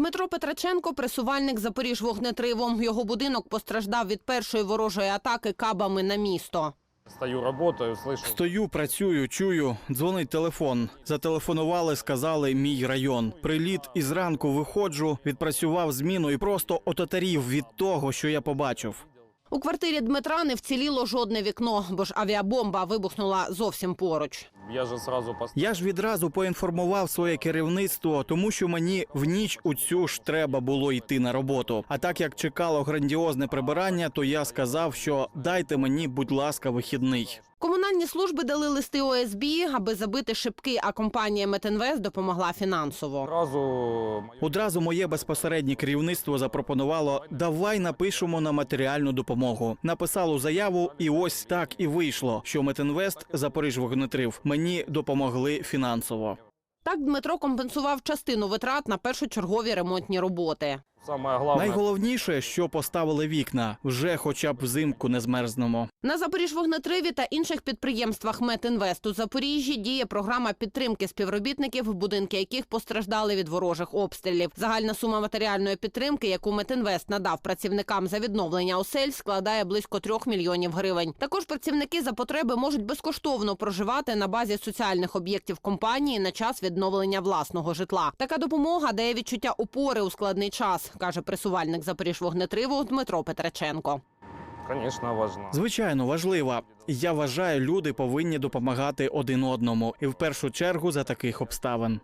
Дмитро Петраченко пресувальник Запоріж вогнетривом. Його будинок постраждав від першої ворожої атаки кабами на місто. Стою, роботою, слышу. Стою, працюю, чую, дзвонить телефон. Зателефонували, сказали мій район. Приліт і зранку виходжу, відпрацював зміну і просто ототарів від того, що я побачив. У квартирі Дмитра не вціліло жодне вікно, бо ж авіабомба вибухнула зовсім поруч. Я ж зразу. Я ж відразу поінформував своє керівництво, тому що мені в ніч у цю ж треба було йти на роботу. А так як чекало грандіозне прибирання, то я сказав, що дайте мені, будь ласка, вихідний. Комунальні служби дали листи ОСБ, аби забити шибки, а компанія Метинвест допомогла фінансово. Сразу Одразу моє безпосереднє керівництво запропонувало: давай напишемо на матеріальну допомогу. Написало заяву, і ось так і вийшло, що Метинвест Запоріж вогнетрив мені допомогли фінансово. Так Дмитро компенсував частину витрат на першочергові ремонтні роботи. Найголовніше, що поставили вікна, вже хоча б взимку не змерзнемо. На Запоріжвогнетриві та інших підприємствах Метінвест у Запоріжжі діє програма підтримки співробітників, будинки яких постраждали від ворожих обстрілів. Загальна сума матеріальної підтримки, яку Метінвест надав працівникам за відновлення осель, складає близько трьох мільйонів гривень. Також працівники за потреби можуть безкоштовно проживати на базі соціальних об'єктів компанії на час відновлення власного житла. Така допомога дає відчуття опори у складний час, каже пресувальник Запоріжвогнетриву Дмитро Петреченко. конечно, важно. Звичайно, важлива. Я вважаю, люди повинні допомагати один одному, і в першу чергу за таких обставин.